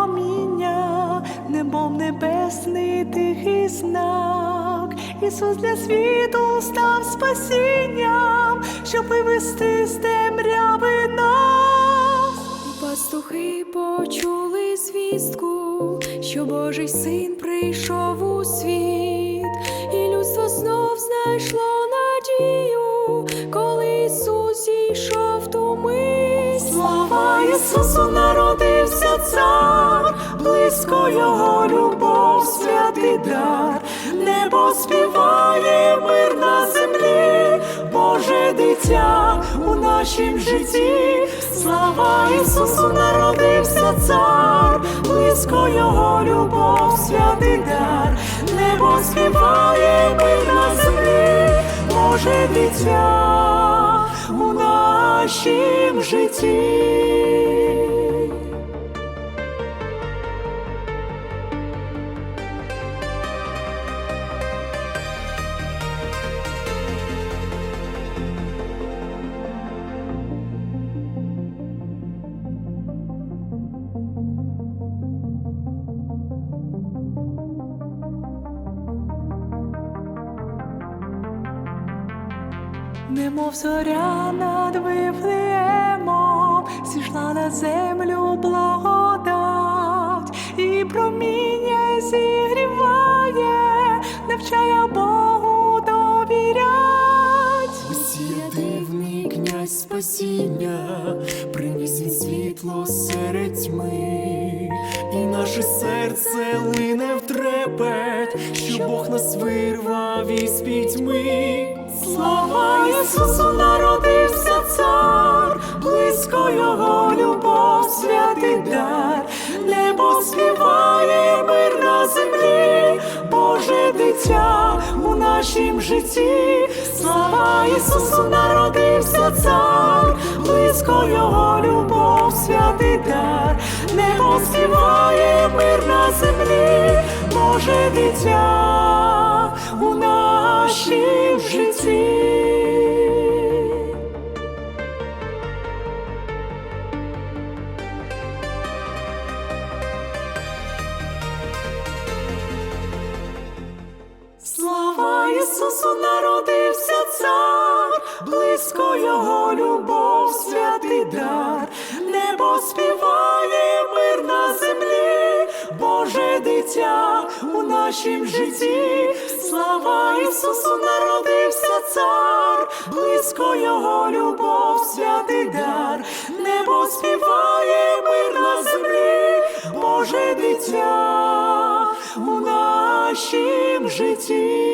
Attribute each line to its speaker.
Speaker 1: проміння, немов небесний тихий знак. Ісус для світу став спасінням, щоб вивести з темряви нас.
Speaker 2: Пастухи почули звістку, що Божий син прийшов у світ, і людство знов знайшло надію, коли Ісус зійшов в ту мить.
Speaker 1: Слава Ісусу народився цар, близько його любов, святий дар, небо співає мир на землі, Боже дитя у нашім житті, слава Ісусу народився цар, близько його любов, святий дар, небо співає мир на землі, Боже дитя у нашім житті. Немов зоря над Вифлеємом зійшла на землю благодать, і проміння зігріває, навчає Богу довірять.
Speaker 3: Месія дивний князь спасіння, приніс він світло серед тьми, і наше серце лине в що Бог нас вирвав із пітьми.
Speaker 1: Слава Ісусу народився цар, близько його любов, святий дар, небо співає мир на землі, Боже дитя у нашім житті, слава Ісусу народився цар, близько його любов, святий дар, небо співає мир на землі, Боже дитя Ісусу народився цар, близько його любов, святий дар, небо співає мир на землі, Боже дитя у нашім житті, слава Ісусу народився цар, близько його любов, святий дар, небо співає мир на землі, Боже дитя у нашім житті.